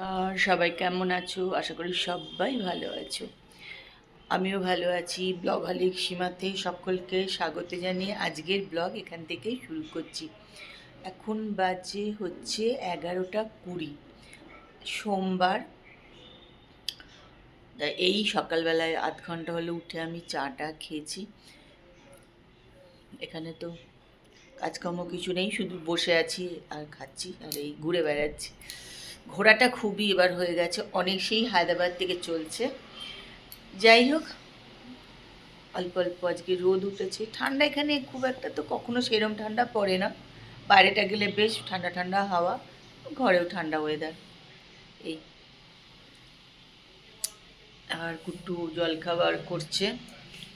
নমস্কার, সবাই কেমন আছো? আশা করি সবাই ভালো আছো। আমিও ভালো আছি। ব্লগ হালিক সীমাতে সকলকে স্বাগত জানিয়ে আজকের ব্লগ এখান থেকেই শুরু করছি। এখন বাজে হচ্ছে এগারোটা কুড়ি, সোমবার। এই সকালবেলায় আধ ঘণ্টা হলো উঠে আমি চাটা খেয়েছি। এখানে তো কাজকর্ম কিছু নেই, শুধু বসে আছি আর খাচ্ছি আর এই ঘুরে বেড়াচ্ছি। ঘোরাটা খুবই এবার হয়ে গেছে, অনেক সেই হায়দ্রাবাদ থেকে চলছে। যাই হোক, অল্প অল্প আজকে রোদ উঠেছে। ঠান্ডা এখানে খুব একটা তো কখনো সেরম ঠান্ডা পড়ে না। বাইরেটা গেলে বেশ ঠান্ডা ঠান্ডা হাওয়া, ঘরেও ঠান্ডা ওয়েদার এই। আর কুট্টু জলখাবার করছে।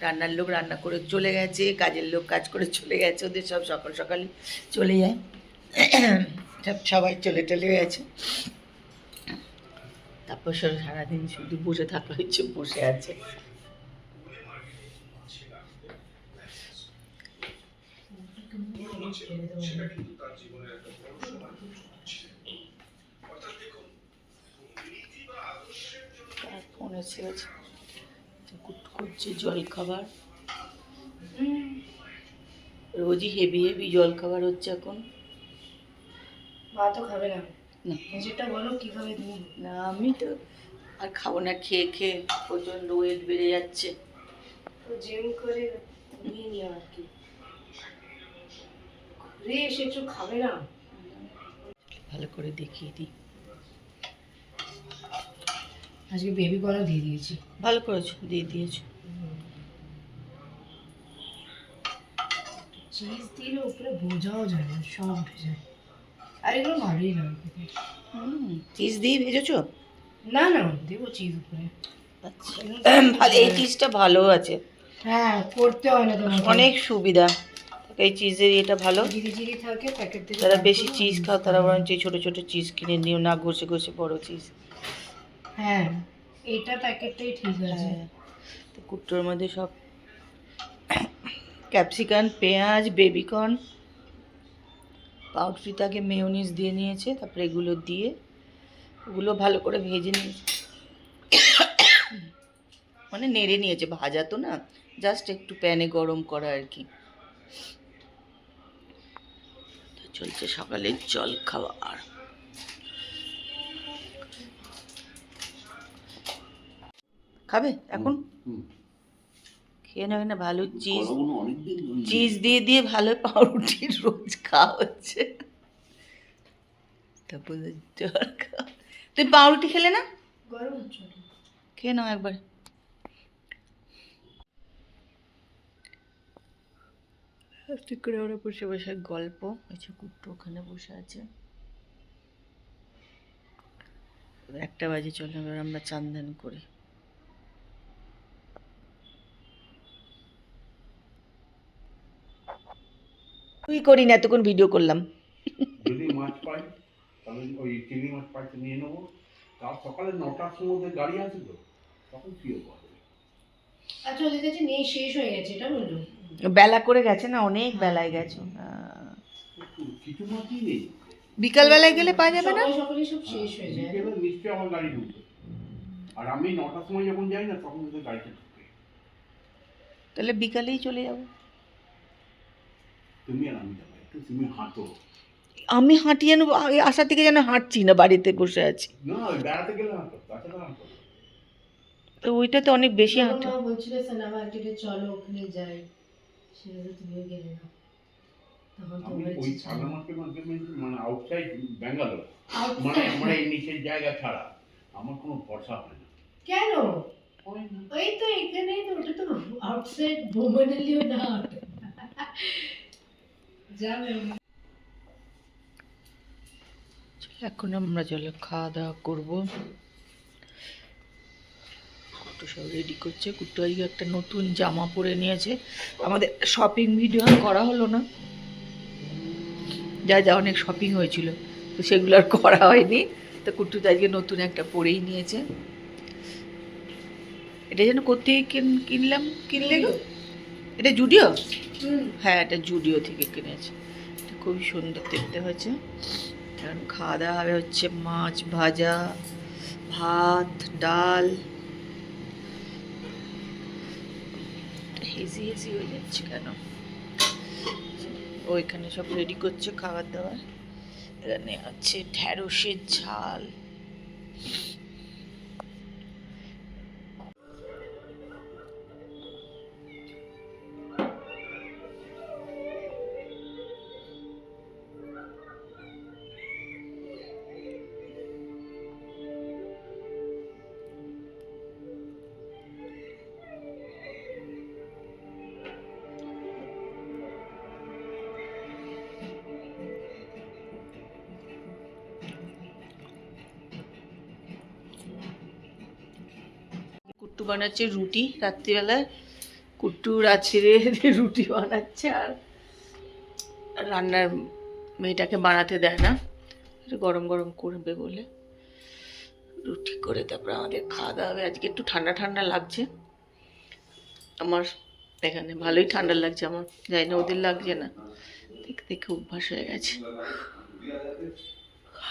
রান্নার লোক রান্না করে চলে গেছে, কাজের লোক কাজ করে চলে গেছে, ওদের সব সকাল সকাল চলে যায়। সব সবাই চলে চলে গেছে। তারপর সব সারাদিন শুধু বসে থাকা হচ্ছে বসে আছে। ফোন এসে গেছে কুট জল খাবার। রোজই হেভি হেভি জল খাবার হচ্ছে এখন। তো খাবে না। বলো কীভাবে দিই না আমি তো আর খাব না খেয়ে খেয়ে প্রচণ্ড ওয়েট বেড়ে যাচ্ছে। তো জিম করে নিয়ে নিও আর কি। এসে একটু খাবে না? ভালো করে দেখিয়ে দিই। আজকে বেবি কর্ন দিয়ে দিয়েছি। ভালো করেছ দিয়ে দিয়েছ। চিজ দিলে উপরে বোঝাও যায় না সব উঠে যায়। আর এগুলো ভালোই লাগে খেতে। চিজ দিয়ে ভেজেছো? না না দেবো চিজ উপরে। আচ্ছা। এই চিজটা ভালো আছে। হ্যাঁ করতে হয় না অনেক সুবিধা। এই চিজের এটা ভালো। থাকে প্যাকেট যারা বেশি চিজ খাও তারা বরঞ্চ এই ছোটো ছোটো চিজ কিনে নিও না ঘষে ঘষে বড় চিজ হ্যাঁ এটা প্যাকেটটাই ঠিক আছে। হ্যাঁ তো কুট্টোর মধ্যে সব ক্যাপসিকাম পেঁয়াজ বেবিকর্ন পাউডারিটাকে মেয়োনিজ দিয়ে নিয়েছে, তারপরে এগুলো দিয়ে ওগুলো ভালো করে ভেজে নিয়েছে মানে নেড়ে নিয়েছে, ভাজা তো না জাস্ট একটু প্যানে গরম করা আর কি। চলছে সকালের জল খাওয়ার খাবে এখন? খেয়ে নেবে না ভালো চিজ চিজ দিয়ে দিয়ে ভালো পাউরুটি রোজ খাওয়া হচ্ছে। তারপর খাওয়া। তুই পাউরুটি খেলে না? খেয়ে নাও একবার। ঠিক করে ওরা বসে বসে গল্প। আছে কুট্টু ওখানে বসে আছে। একটা বাজে চলে এবার আমরা চান্দান করি। তুই করি না এতক্ষণ ভিডিও করলাম। যদি মাছ পাই তাহলে ওই চিংড়ি মাছ পাইতে নিয়ে নেব। কাল সকালে নটার সময় গাড়ি আছে তো তখন শুয়ে পড়বে। আচ্ছা ওদের কাছে নেই শেষ হয়ে গেছে এটা বলল। বেলা করে গেছে না অনেক বেলায় গেছো। কিছু মাছই নেই। বিকালবেলায় গেলে পাওয়া যাবে না? সকালে সকালে সব শেষ হয়ে যায়। বিকেলে নিশ্চয়ই আমার গাড়ি ঢুকবে। আর আমি নটার সময় যখন যাই না তখন ওদের গাড়িতে ঢুকবে। তাহলে বিকালেই চলে যাব। তুমি আর আমি যাব। একটু তুমি হাঁটো। আমি হাঁটি যেন আগে আসার থেকে যেন হাঁটছি না বাড়িতে বসে আছি। না বেড়াতে গেলে হাঁটো তাছাড়া হাঁটো তো ওইটা তো অনেক বেশি হাঁটা। মা বলছিল সিনেমা মার্কেটে চলো ওখানে যাই। সেটা তুমিও গেলে না। আমি ওই ইচ্ছে মার্কেট মার্কেট মানে আউটসাইড ব্যাঙ্গালোর মানে এই নিচের জায়গা ছাড়া আমার কোনো ভরসা হয় না। কেন? ওই তো এখানেই তো ওটা তো আউটসাইড বোমানেলিও না। এখন আমরা চলে খাওয়া দাওয়া করব। কুট্টু সব রেডি করছে। কুট্টু আজকে একটা নতুন জামা পরে নিয়েছে। আমাদের শপিং ভিডিও করা হলো না। যা যা অনেক শপিং হয়েছিল, তো সেগুলো আর করা হয়নি। তো কুট্টু আজকে নতুন একটা পরেই নিয়েছে। এটা যেন কিন- কিনলাম? কিনলে গো? এটা জুডিও? হ্যাঁ এটা জুডিও থেকে কিনেছে। এটা খুবই সুন্দর দেখতে হয়েছে। কারণ খাওয়া দাওয়া হবে হচ্ছে মাছ ভাজা ভাত ডাল। হেজি হেজি হয়ে যাচ্ছে কেন? ওইখানে সব রেডি করছে খাবার দাবার। এখানে আছে ঢ্যাঁড়সের ঝাল। বানাচ্ছে রুটি রাত্রিবেলায়। কুট্টু রাত্রিরে রুটি বানাচ্ছে আর রান্নার মেয়েটাকে বানাতে দেয় না। গরম গরম করবে বলে। রুটি করে তারপর আমাদের খাওয়া দাওয়া হবে। আজকে একটু ঠান্ডা ঠান্ডা লাগছে। আমার এখানে ভালোই ঠান্ডা লাগছে আমার। জানি না ওদের লাগছে না। দেখে দেখে অভ্যাস হয়ে গেছে।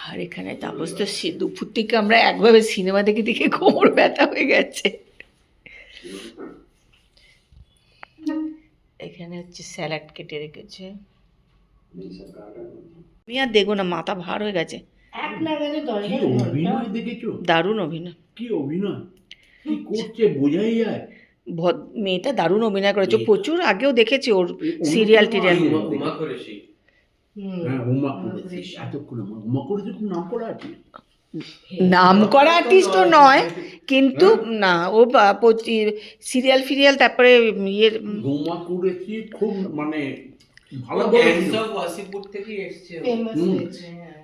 আর এখানে তাপস তো দুপুর থেকে আমরা একভাবে সিনেমা দেখে দেখে কোমর ব্যথা হয়ে গেছে। এখানে হচ্ছে স্যালাড কেটে রেখেছে। আমি আর দেখব না মাথা ভার হয়ে গেছে। এক লাগাতে দশ কি অভিনয় দেখেছ? দারুণ অভিনয়। কি অভিনয়? কি করছে বোঝাই যায়? মেয়েটা দারুণ অভিনয় করেছে। প্রচুর আগেও দেখেছি ওর সিরিয়াল টিরিয়াল। উমা হ্যাঁ করেছে। করেছে। এতক্ষণ উমা করেছে নাম করা আছে? নাম করা আর্টিস্টও নয় কিন্তু না ও সিরিয়াল ফিরিয়াল তারপরে ইয়ের খুব মানে ভালো থেকে এসছে হ্যাঁ।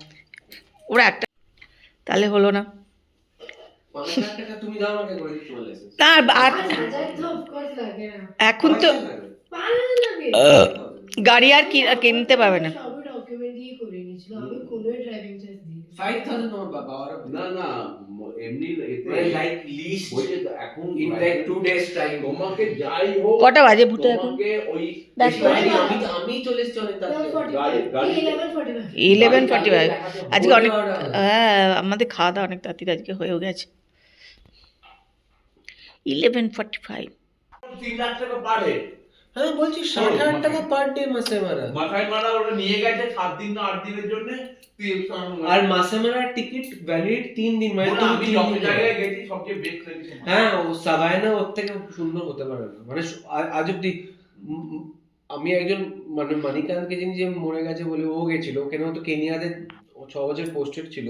ওরা একটা তাহলে হলো না। তার। এখন তো? গাড়ি আর কি- আর কিনতে পাবে না। কটা বাজে ভুটে এখন? ওই আমি আমি আজকে অনেক হ্যাঁ আমাদের খাওয়া দাওয়া অনেক তাড়াতাড়ি আজকে হয়েও গেছে। 11:45 3 লাখ টাকা পার হ্যাঁ বলছি ষাট হাজার টাকা পার ডে মাসে মারা। মাথায় মারা ওরা নিয়ে গেছে সাত দিন না আট দিনের জন্য। আর মাসে মারা টিকিট ভ্যালিড তিন দিন মানে আমি যত জায়গায় গেছি সবচেয়ে বেস্ট লেগেছে হ্যাঁ ও সাবায়না ওর থেকে সুন্দর হতে পারে না। মানে আজ অব্দি আমি একজন মানে মানিকান্তকে যিনি যে মরে গেছে বলে ও গেছিল কেন তো কেনিয়াতে ছ বছর পোস্টেড ছিল।